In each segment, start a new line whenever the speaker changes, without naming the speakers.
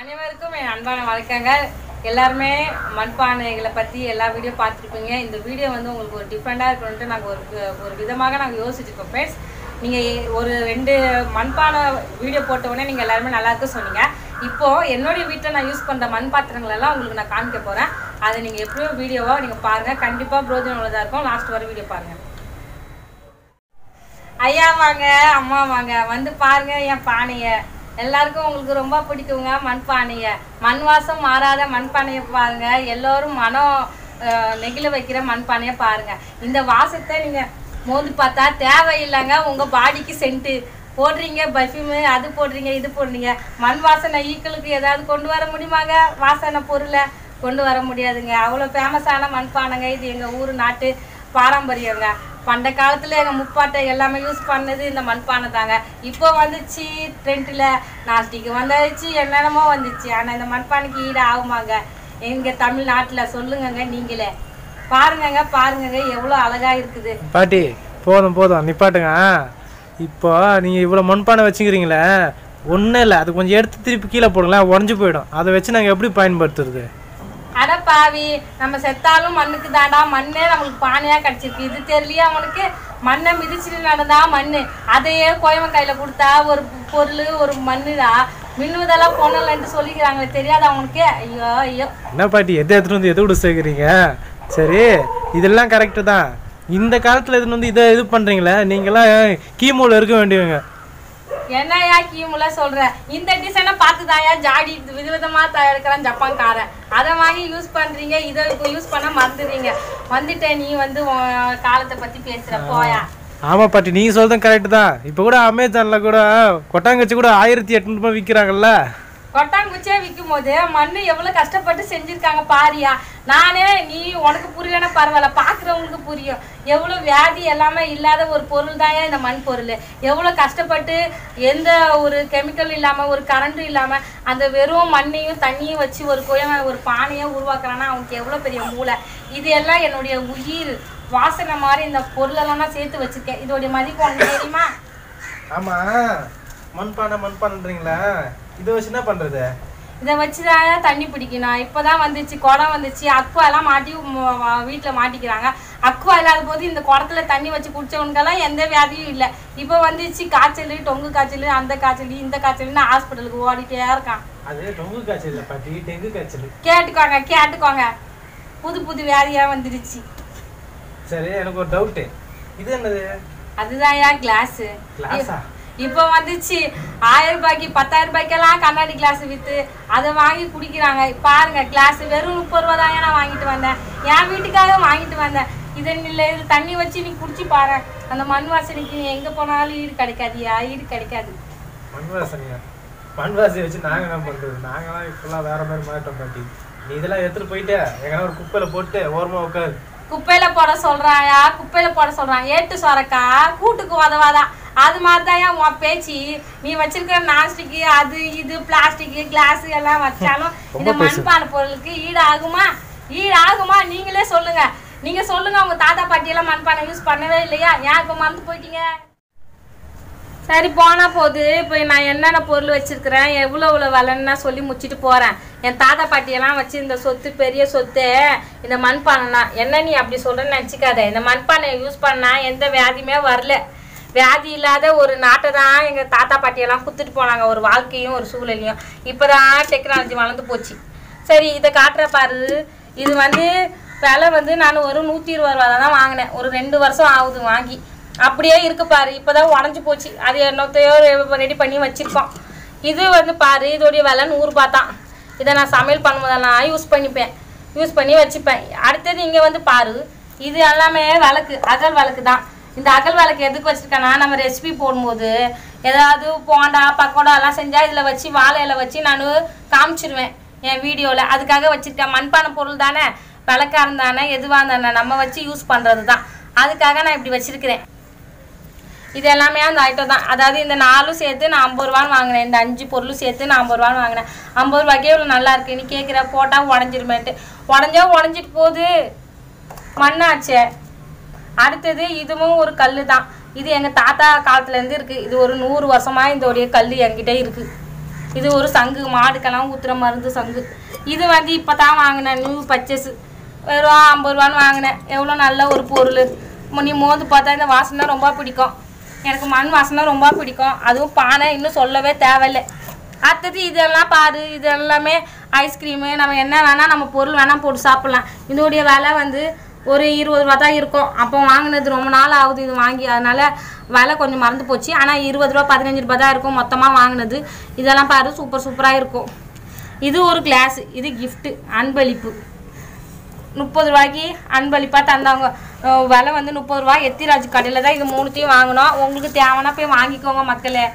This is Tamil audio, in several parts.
அனைவருக்கும் என் அன்பான வணக்கங்கள். எல்லாருமே மண்பானைகளை பற்றி எல்லா வீடியோ பார்த்துருப்பீங்க. இந்த வீடியோ வந்து உங்களுக்கு ஒரு டிஃப்ரெண்ட்டாக இருக்கணுன்ட்டு நாங்கள் ஒரு ஒரு விதமாக நாங்கள் யோசிச்சுருக்கோம் ஃப்ரெண்ட்ஸ் நீங்கள் ஒரு ரெண்டு மண்பானை வீடியோ போட்ட உடனே நீங்கள் எல்லாருமே நல்லாயிருக்கும் சொன்னீங்க. இப்போது என்னுடைய வீட்டில் நான் யூஸ் பண்ணுற மண் பாத்திரங்களெல்லாம் உங்களுக்கு நான் காமிக்க போகிறேன் அதை நீங்கள் எப்படியோ வீடியோவாக நீங்கள் பாருங்கள் கண்டிப்பாக பிரோஜனம் உள்ளதாக இருக்கும். லாஸ்ட் வரை வீடியோ பாருங்கள் ஐயா வாங்க அம்மா வாங்க. வந்து பாருங்கள் என் பானையை. எல்லாருக்கும் உங்களுக்கு ரொம்ப பிடிக்குங்க மண்பானையை. மண் வாசம் மாறாத மண்பானையை பாருங்க. எல்லோரும் மனம் நெகிழ வைக்கிற மண்பானையை பாருங்கள் பாருங்க. இந்த வாசத்தை நீங்க மோந்து பார்த்தா தேவையில்லைங்க. உங்க பாடிக்கு சென்ட்டு போடுறீங்க பர்ஃப்யூமு அது போடுறீங்க இது போடுறீங்க. மண் வாசனை ஈக்களுக்கு ஏதாவது கொண்டு வர முடியுமாங்க? வாசனை பொருளை கொண்டு வர முடியாதுங்க. அவ்வளோ ஃபேமஸான மண்பானைங்க. இது எங்கள் ஊர் நாட்டு பாரம்பரியங்க. பண்ட காலத்தில் எங்கள் முப்பாட்டை எல்லாமே யூஸ் பண்ணது இந்த மண்பானை தாங்க. இப்போ வந்துச்சு ட்ரெண்டில் நாஸ்டிக்கு வந்துச்சு என்னென்னமோ வந்துச்சு. ஆனால் இந்த மண்பானைக்கு ஈடு ஆகுமாங்க? எங்கள் தமிழ்நாட்டில் சொல்லுங்கங்க நீங்களே. பாருங்கங்க பாருங்கங்க எவ்வளோ அழகாக இருக்குது.
பாட்டி போதும் போதும். நிப்பாட்டுங்க. இப்போ நீங்கள் இவ்வளோ மண்பானை வச்சுக்கிறீங்களே ஒன்றும் இல்லை. அது கொஞ்சம் எடுத்து திருப்பி கீழே போடுங்களேன் உடஞ்சி போயிடும். அதை வச்சு நாங்கள் எப்படி பயன்படுத்துறது?
அட பாவி நம்ம செத்தாலும் மண்ணுக்கு தாண்டா மண்ணே நம்மளுக்கு பானையாக கிடைச்சிருக்கு. இது தெரியலையா அவனுக்கு மண்ணை மிதிச்சுட்டு நடந்தா மண் அதையே கோயமன் கையில் கொடுத்தா ஒரு பொருள் ஒரு மண்ணுடா. மின்னுவதெல்லாம் பொண்ணலன்ட்டு சொல்லிக்கிறாங்களே தெரியாது அவனுக்கு ஐயோ ஐயோ.
என்ன பாட்டி எதை எடுத்துகிட்டு வந்து எது விட சேர்க்குறீங்க? சரி இதெல்லாம் கரெக்டு தான். இந்த காலத்தில் எதுன்னு வந்து இதை இது பண்ணுறீங்களே நீங்களாம் கீமூல இருக்க வேண்டியவங்க.
என்னையா கீமுல சொல்ற? இந்த டிசைனை பார்த்துதாயா ஜாடி விதவிதமா தயாரிக்கிறான் ஜப்பான்காரன். அதை வாங்கி யூஸ் பண்றீங்க இதை இப்போ யூஸ் பண்ண மறந்துடுறீங்க வந்துட்ட நீ வந்து காலத்தை பத்தி பேசுற போயா.
ஆமாம் பாட்டி நீங்கள் சொல்றதும் கரெக்டு தான். இப்போ கூட அமேசானில் கூட கொட்டாங்கச்சி கூட ஆயிரத்தி எட்நூறுபா விற்கிறாங்கல்ல
கொட்டாங்குச்சியாக விற்கும் போது மண்ணு எவ்வளவு கஷ்டப்பட்டு செஞ்சிருக்காங்க பாரியா? நானே நீ உனக்கு புரியலன்னா பரவாயில்ல பாக்குறவங்களுக்கு புரியும். எவ்வளவு வியாதி எல்லாமே இல்லாத ஒரு பொருள் தான் இந்த மண் பொருள். எவ்வளவு கஷ்டப்பட்டு எந்த ஒரு கெமிக்கல் இல்லாம ஒரு கரண்டும் இல்லாம அந்த வெறும் மண்ணையும் தண்ணியும் வச்சு ஒரு கோயம் ஒரு பானையை உருவாக்குறான்னா அவனுக்கு எவ்வளவு பெரிய மூளை. இது எல்லாம் என்னுடைய உயிர் வாசனை மாதிரி இந்த பொருளெல்லாம் நான் சேர்த்து வச்சிருக்கேன். இதோடைய மதிப்பு உனக்கு தெரியுமா?
ஆமாம் மண்பானை மண்பானன்றீங்களா? இதை வச்சு என்ன பண்ணுறது
இதை வச்சுதான் தண்ணி பிடிக்கணும். இப்போதான் வந்துச்சு குடம் வந்துச்சு. அக்குவா எல்லாம் மாட்டி வீட்டில் மாட்டிக்கிறாங்க. அக்குவா இல்லாத போது இந்த குடத்துல தண்ணி வச்சு குடிச்சவனுக்கெல்லாம் எந்த வியாதியும் இல்லை. இப்போ வந்துச்சு காய்ச்சல் டொங்கு காய்ச்சல் அந்த காய்ச்சல் இந்த காய்ச்சல்னு ஹாஸ்பிட்டலுக்கு ஓடிட்டே இருக்கான்.
அது டொங்கு காய்ச்சல் பாட்டி டெங்கு காய்ச்சல்.
கேட்டுக்கோங்க கேட்டுக்கோங்க. புது புது வியாதியா வந்துடுச்சு.
சரி எனக்கு ஒரு டவுட்டு இது என்னது?
அதுதான்யா கிளாஸு
கிளாஸா
இப்போ வந்துச்சு. ஆயிரம் ரூபாய்க்கு பத்தாயிரம் ரூபாய்க்கெல்லாம் கண்ணாடி கிளாஸ் வித்து அதை வாங்கி குடிக்கிறாங்க. பாருங்க கிளாஸ் வெறும் முப்பது ரூபா தான் நான் வாங்கிட்டு வந்தேன். என் வீட்டுக்காக வாங்கிட்டு வந்தேன். இதை இல்லை இது தண்ணி வச்சு நீ குடிச்சு பாரு. அந்த மண் வாசனைக்கு நீ எங்க போனாலும் ஈடு கிடைக்காதியா? ஈடு கிடைக்காது.
மண் வாசனையா? மண் வாசனை வச்சு நாங்கள் என்ன பண்ணுறது நாங்களாம் இப்போல்லாம் வேற மாதிரி மாட்டோம் பாட்டி. நீ இதெல்லாம் எடுத்துட்டு போயிட்டு. எங்கன்னா ஒரு குப்பையில் போட்டு ஓரமா உட்காரு
குப்பையில போட சொல்றாயா? குப்பையில போட சொல்றான். ஏட்டு சொரக்கா கூட்டுக்கு உதவாதான் அது மாதிரிதான் உன் பேச்சு? நீ வச்சிருக்கிற நாஸ்டிக்கு அது இது பிளாஸ்டிக் கிளாஸ் எல்லாம் வச்சாலும் இந்த மண்பானை பொருளுக்கு ஈடு ஆகுமா ஈடு ஆகுமா நீங்களே சொல்லுங்க. நீங்க சொல்லுங்க உங்க தாத்தா பாட்டி எல்லாம் மண்பானை யூஸ் பண்ணவே இல்லையா? ஏன் இப்ப மறந்து போயிட்டீங்க? சரி போனா போகுது இப்போ நான் என்னென்ன பொருள் வச்சிருக்கிறேன்? எவ்வளோ இவ்வளோ விலைன்னு நான் சொல்லி முடிச்சிட்டு போறேன். என் தாத்தா பாட்டியெல்லாம் வச்சு இந்த சொத்து பெரிய சொத்து இந்த மண்பானை என்ன நீ அப்படி சொல்றேன்னு நினச்சிக்காத. இந்த மண்பானையை யூஸ் பண்ணா எந்த வியாதியுமே வரல. வியாதி இல்லாத ஒரு நாட்டை தான் எங்கள் தாத்தா பாட்டியெல்லாம் கொடுத்துட்டு போனாங்க. ஒரு வாழ்க்கையும் ஒரு சூழலையும். இப்போ தான் டெக்னாலஜி வளர்ந்து போச்சு. சரி இதை காட்டுற பாரு. இது வந்து விலை வந்து நான் ஒரு நூற்றி இருபது ரூபா தான் வாங்கினேன். ஒரு ரெண்டு வருஷம் ஆகுது வாங்கி. அப்படியே இருக்கு பாரு. இப்போதான் உடஞ்சி போச்சு. அது என்னத்தையோ ரெடி பண்ணி வச்சிருக்கோம். இது வந்து பாரு இதோடைய விலை நூறுரூபா தான். இதை நான் சமையல் பண்ணும்போதெல்லாம் யூஸ் பண்ணிப்பேன். யூஸ் பண்ணி வச்சுப்பேன். அடுத்தது இங்கே வந்து பாரு. இது எல்லாமே விளக்கு அகல் விளக்கு தான். இந்த அகல் விளக்கு எதுக்கு வச்சிருக்கேன்னா நம்ம ரெசிபி போடும்போது ஏதாவது போண்டா பக்கோடா எல்லாம் செஞ்சால் இதில் வச்சு வாழை வச்சு நான் காமிச்சிருவேன் என் வீடியோவில் அதுக்காக வச்சிருக்கேன். மண்பானை பொருள் தானே? விளக்கா தானே எதுவாக இருந்தானே நம்ம வச்சு யூஸ் பண்ணுறது தான் அதுக்காக நான் இப்படி வச்சிருக்கிறேன். இது எல்லாமே அந்த ஐட்டம் தான். அதாவது இந்த நாலும் சேர்த்து நான் ஐம்பது ரூபான்னு வாங்கினேன். இந்த அஞ்சு பொருளும் சேர்த்து நான் ஐம்பது ரூபான்னு வாங்கினேன். ஐம்பது ரூபாய்க்கே இவ்வளோ நல்லா இருக்கு. நீ கேட்குற போட்டால் உடஞ்சிருமேட்டு உடஞ்சா உடஞ்சிட்டு போகுது. மண்ணாச்சே. அடுத்தது இதுவும் ஒரு கல் தான் இது எங்கள் தாத்தா காலத்துலேருந்து இருக்குது இது ஒரு நூறு வருஷமாக இதோடைய கல் என்கிட்ட இருக்குது இது ஒரு சங்கு. மாடுக்கெல்லாம் ஊத்துற மருந்து சங்கு. இது வந்து இப்போ தான் வாங்கினேன் நியூ பர்ச்சேஸ் வெறும் ஐம்பது ரூபான்னு வாங்கினேன். எவ்வளோ நல்ல ஒரு பொருள். நீ மோந்து பார்த்தா இந்த வாசனை ரொம்ப பிடிக்கும். எனக்கு மண் வாசனை ரொம்ப பிடிக்கும். அதுவும் பானை இன்னும் சொல்லவே தேவையில்லை. அடுத்தது இதெல்லாம் பாரு. இது எல்லாமே ஐஸ்கிரீமு நம்ம என்ன வேணால் நம்ம பொருள் வேணால் போட்டு சாப்பிட்லாம். இதோடைய விலை வந்து ஒரு இருபது ரூபா தான் இருக்கும். அப்போ வாங்கினது ரொம்ப நாள் ஆகுது இது வாங்கி. அதனால விலை கொஞ்சம் மறந்து போச்சு. ஆனால் இருபது ரூபா பதினஞ்சு ரூபா தான் இருக்கும் மொத்தமாக வாங்கினது. இதெல்லாம் பாரு சூப்பர் சூப்பராக இருக்கும். இது ஒரு கிளாஸ் இது கிஃப்ட்டு அன்பளிப்பு. முப்பது ரூபாய்க்கு அன்பளிப்பாக தந்தாங்க விலை வந்து முப்பது ரூபா. எத்திராஜ் கடையில் தான் இது மூணுத்தையும் வாங்கினோம். உங்களுக்கு தேவைன்னா போய் வாங்கிக்கோங்க மக்களே.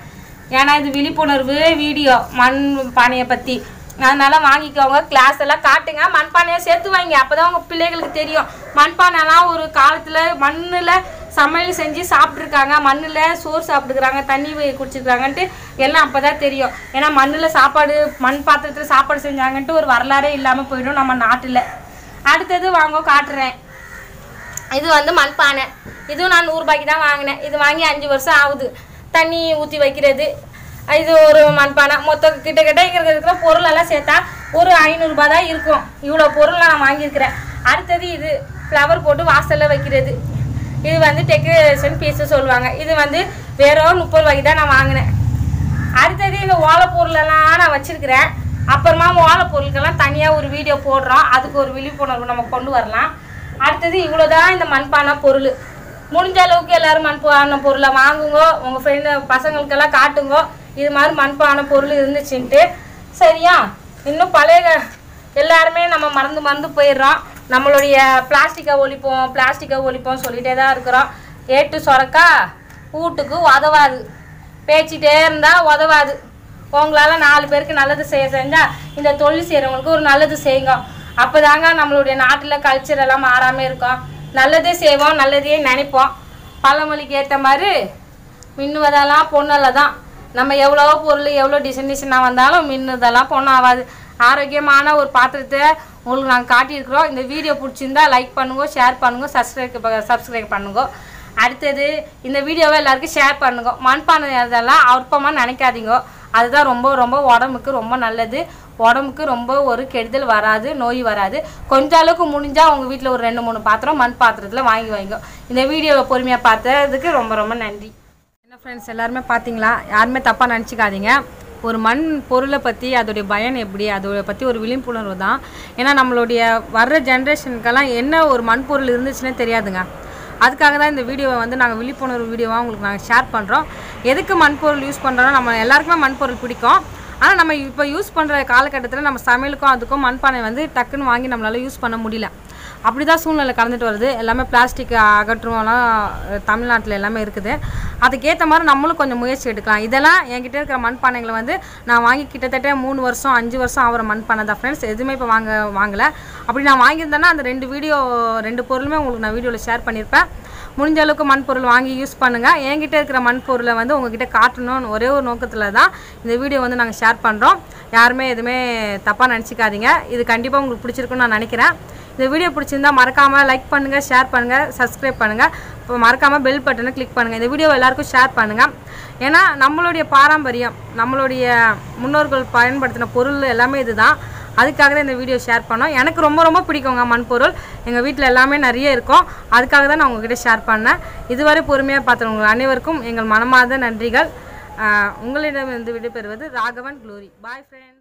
ஏன்னா இது விழிப்புணர்வு வீடியோ மண் பானையை பற்றி அதனால வாங்கிக்கோங்க. கிளாஸ் எல்லாம் காட்டுங்க. மண்பானையை சேர்த்து வாங்கி. அப்போதான் உங்கள் பிள்ளைகளுக்கு தெரியும். மண்பானைலாம் ஒரு காலத்தில் மண்ணில் சமையல் செஞ்சு சாப்பிட்ருக்காங்க மண்ணில் சோறு சாப்பிட்டுக்கிறாங்க. தண்ணி குடிச்சிருக்காங்கன்ட்டு எல்லாம் அப்பதான் தெரியும். ஏன்னா மண்ணில் சாப்பாடு மண் பாத்திரத்தில் சாப்பாடு செஞ்சாங்கன்ட்டு ஒரு வரலாறே இல்லாமல் போயிடும் நம்ம நாட்டில். அடுத்தது வாங்க காட்டுறேன். இது வந்து மண்பானை. இதுவும் நான் நூறுரூபாய்க்கு தான் வாங்கினேன். இது வாங்கி அஞ்சு வருஷம் ஆகுது. தண்ணி ஊற்றி வைக்கிறது. இது ஒரு மண்பானை. மொத்த கிட்ட கிட்ட இங்கே இருக்கிற பொருள் எல்லாம் சேர்த்தா ஒரு ஐநூறுரூபா தான் இருக்கும். இவ்வளோ பொருள் நான் வாங்கியிருக்கிறேன். அடுத்தது இது ஃப்ளவர் போட்டு வாசலில் வைக்கிறது. இது வந்து டெக்கரேஷன் பீஸு சொல்லுவாங்க. இது வந்து வெறும் முப்பது ரூபாய்க்கு தான் நான் வாங்கினேன். அடுத்தது இந்த ஓலை பொருளெல்லாம் நான் வச்சுருக்கிறேன். அப்புறமா ஓலை பொருளுக்கெல்லாம் தனியாக ஒரு வீடியோ போடுறோம். அதுக்கு ஒரு விழிப்புணர்வு நம்ம கொண்டு வரலாம். அடுத்தது இவ்வளோ தான் இந்த மண்பானை பொருள். முடிஞ்ச அளவுக்கு எல்லோரும் மண்பானை பொருளை வாங்குங்க. உங்கள் ஃப்ரெண்டு பசங்களுக்கெல்லாம் காட்டுங்க. இது மாதிரி மண்பானை பொருள் இருந்துச்சுன்ட்டு சரியா? இன்னும் பழைய எல்லாருமே நம்ம மறந்து மறந்து போயிடுறோம். நம்மளுடைய பிளாஸ்டிக்கை ஒழிப்போம் பிளாஸ்டிக்கை ஒழிப்போம் சொல்லிகிட்டே தான் இருக்கிறோம். ஏட்டு சொரக்கா வீட்டுக்கு உதவாது. பேச்சிட்டே இருந்தால் உதவாது. உங்களால் நாலு பேருக்கு நல்லது செய்ய செஞ்சால் இந்த தொழில் செய்கிறவங்களுக்கு ஒரு நல்லது செய்யுங்க. அப்போதாங்க நம்மளுடைய நாட்டில் கல்ச்சர் எல்லாம் மாறாமல் இருக்கும். நல்லதே செய்வோம் நல்லதையே நினைப்போம். பழமொழிக்கு ஏற்ற மாதிரி மின்னுவதெல்லாம் பொண்ணில் தான் நம்ம எவ்வளோ பொருள் எவ்வளோ டிசைன் டிசைனாக வந்தாலும் மின்னுதெல்லாம் பொண்ணு ஆகாது ஆரோக்கியமான ஒரு பாத்திரத்தை உங்களுக்கு நாங்கள் காட்டியிருக்கிறோம். இந்த வீடியோ பிடிச்சிருந்தா லைக் பண்ணுங்க ஷேர் பண்ணுங்க சப்ஸ்கிரைப் சப்ஸ்கிரைப் பண்ணுங்க. அடுத்தது இந்த வீடியோவை எல்லாருக்கும் ஷேர் பண்ணுங்க. மண்பானை இதெல்லாம் அற்பமாக நினைக்காதீங்க. அதுதான் ரொம்ப ரொம்ப உடம்புக்கு ரொம்ப நல்லது. உடம்புக்கு ரொம்ப ஒரு கெடுதல் வராது நோய் வராது. கொஞ்ச அளவுக்கு முடிஞ்சால் உங்கள் வீட்டில் ஒரு ரெண்டு மூணு பாத்திரம் மண் பாத்திரத்தில் வாங்கி. வாங்கிக்கோ இந்த வீடியோவை பொறுமையாக பார்த்ததுக்கு ரொம்ப ரொம்ப நன்றி. ஃப்ரெண்ட்ஸ் எல்லாருமே பார்த்தீங்களா யாருமே தப்பாக நினச்சிக்காதீங்க. ஒரு மண் பொருளை பற்றி அதோடைய பயன் எப்படி அதோட பற்றி ஒரு விழிப்புணர்வு தான். ஏன்னா நம்மளுடைய வர்ற ஜென்ரேஷனுக்கெல்லாம் என்ன ஒரு மண் பொருள் இருந்துச்சுன்னே தெரியாதுங்க. அதுக்காக தான் இந்த வீடியோவை வந்து நாங்கள் விழிப்புணர்வு வீடியோவாக உங்களுக்கு நாங்கள் ஷேர் பண்ணுறோம் எதுக்கு மண்பொருள் யூஸ் பண்ணுறோன்னா நம்ம எல்லாருக்குமே மண்பொருள் பிடிக்கும். ஆனால் நம்ம இப்போ யூஸ் பண்ணுற காலகட்டத்தில் நம்ம சமையலுக்கும் அதுக்கும் மண்பானை வந்து டக்குன்னு வாங்கி நம்மளால் யூஸ் பண்ண முடியல. அப்படி தான் சூழ்நிலை கலந்துட்டு வருது. எல்லாமே பிளாஸ்டிக் அகற்றுவோம்லாம் தமிழ்நாட்டில் எல்லாமே இருக்குது. அதுக்கேற்ற மாதிரி நம்மளும் கொஞ்சம் முயற்சி எடுக்கலாம். இதெல்லாம் என்கிட்ட இருக்கிற மண்பானைகளை வந்து நான் வாங்கி கிட்டத்தட்ட மூணு வருஷம் அஞ்சு வருஷம் ஆகிற மண்பானை தான் ஃப்ரெண்ட்ஸ் எதுவுமே இப்போ வாங்க வாங்கலை. அப்படி நான் வாங்கியிருந்தேன்னா அந்த ரெண்டு வீடியோ ரெண்டு பொருளுமே உங்களுக்கு நான் வீடியோவில் ஷேர் பண்ணியிருப்பேன். முடிஞ்ச அளவுக்கு மண் பொருள் வாங்கி யூஸ் பண்ணுங்கள் என்கிட்ட இருக்கிற மண் பொருளை வந்து உங்ககிட்ட காட்டணும்னு ஒரே ஒரு நோக்கத்தில் தான் இந்த வீடியோ வந்து நாங்கள் ஷேர் பண்ணுறோம் யாருமே எதுவுமே தப்பாக நினச்சிக்காதீங்க. இது கண்டிப்பாக உங்களுக்கு பிடிச்சிருக்குன்னு நான் நினைக்கிறேன். இந்த வீடியோ பிடிச்சிருந்தா மறக்காமல் லைக் பண்ணுங்கள் ஷேர் பண்ணுங்கள் சப்ஸ்கிரைப் பண்ணுங்கள் இப்போ மறக்காமல் பெல் பட்டனை கிளிக் பண்ணுங்கள் இந்த வீடியோ எல்லாருக்கும் ஷேர் பண்ணுங்கள் ஏன்னா நம்மளுடைய பாரம்பரியம் நம்மளுடைய முன்னோர்கள் பயன்படுத்தின பொருள் எல்லாமே இதுதான். அதுக்காக தான் இந்த வீடியோ ஷேர் பண்ணோம். எனக்கு ரொம்ப ரொம்ப பிடிக்குங்க மண்பொருள். எங்கள் வீட்டில் எல்லாமே நிறைய இருக்கும். அதுக்காக தான் நான் உங்ககிட்ட ஷேர் பண்ணேன். இதுவரை பொறுமையாக பார்த்தவங்க அனைவருக்கும் எங்கள் மனமார்ந்த நன்றிகள். உங்களிடம் இருந்து விடைபெறுவது ராகவன் க்ளோரி பாய் ஃப்ரெண்ட்